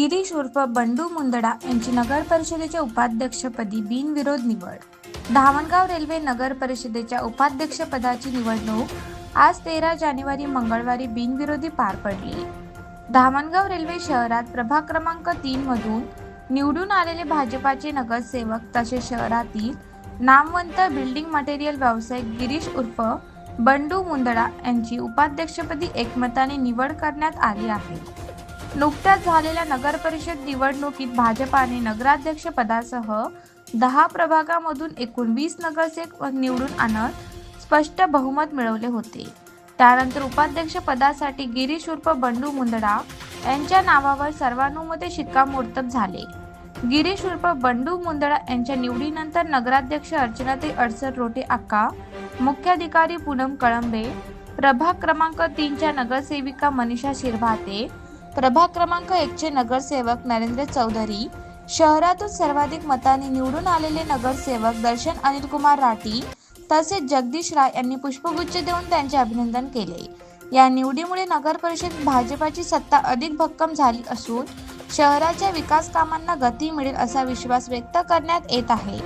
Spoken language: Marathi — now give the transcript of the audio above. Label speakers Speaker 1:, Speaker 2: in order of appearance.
Speaker 1: गिरीश उर्फ बंडू मुंदडा यांची नगर परिषदेच्या उपाध्यक्षपदी बिनविरोध निवड. धामणगाव रेल्वे नगर परिषदेच्या उपाध्यक्षपदाची निवडणूक आज तेरा जानेवारी मंगळवारी बिनविरोधी पार पडली. धामणगाव रेल्वे शहरात प्रभाग क्रमांक तीन मधून निवडून आलेले भाजपाचे नगरसेवक तसेच शहरातील नामवंत बिल्डिंग मटेरियल व्यावसायिक गिरीश उर्फ बंडू मुंदडा यांची उपाध्यक्षपदी एकमताने निवड करण्यात आली आहे. नुकत्याच झालेल्या नगर परिषद निवडणुकीत भाजपाने नगराध्यक्ष पदासह दहा प्रभागामधून एकूण वीस नगरसेवक निवडून आणत स्पष्ट बहुमत मिळवले होते. त्यानंतर उपाध्यक्ष पदासाठी गिरीश उर्फ बंडू मुंदडा यांच्या नावावर सर्वानुमते शिक्कामोर्तब झाले. गिरीश उर्फ बंडू मुंदडा यांच्या निवडीनंतर नगराध्यक्ष अर्चनाताई अडसर रोटे अक्का मुख्याधिकारी पूनम कळंबे प्रभाग क्रमांक तीनच्या नगरसेविका मनीषा शिरभाते प्रभाग क्रमांक एकचे नगरसेवक नरेंद्र चौधरी शहरातून सर्वाधिक मतांनी निवडून आलेले नगरसेवक दर्शन अनिल कुमार राठी तसेच जगदीश राय यांनी पुष्पगुच्छ देऊन त्यांचे अभिनंदन केले. या निवडीमुळे नगर परिषद भाजपाची सत्ता अधिक भक्कम झाली असून शहराच्या विकास कामांना गती मिळेल असा विश्वास व्यक्त करण्यात येत आहे.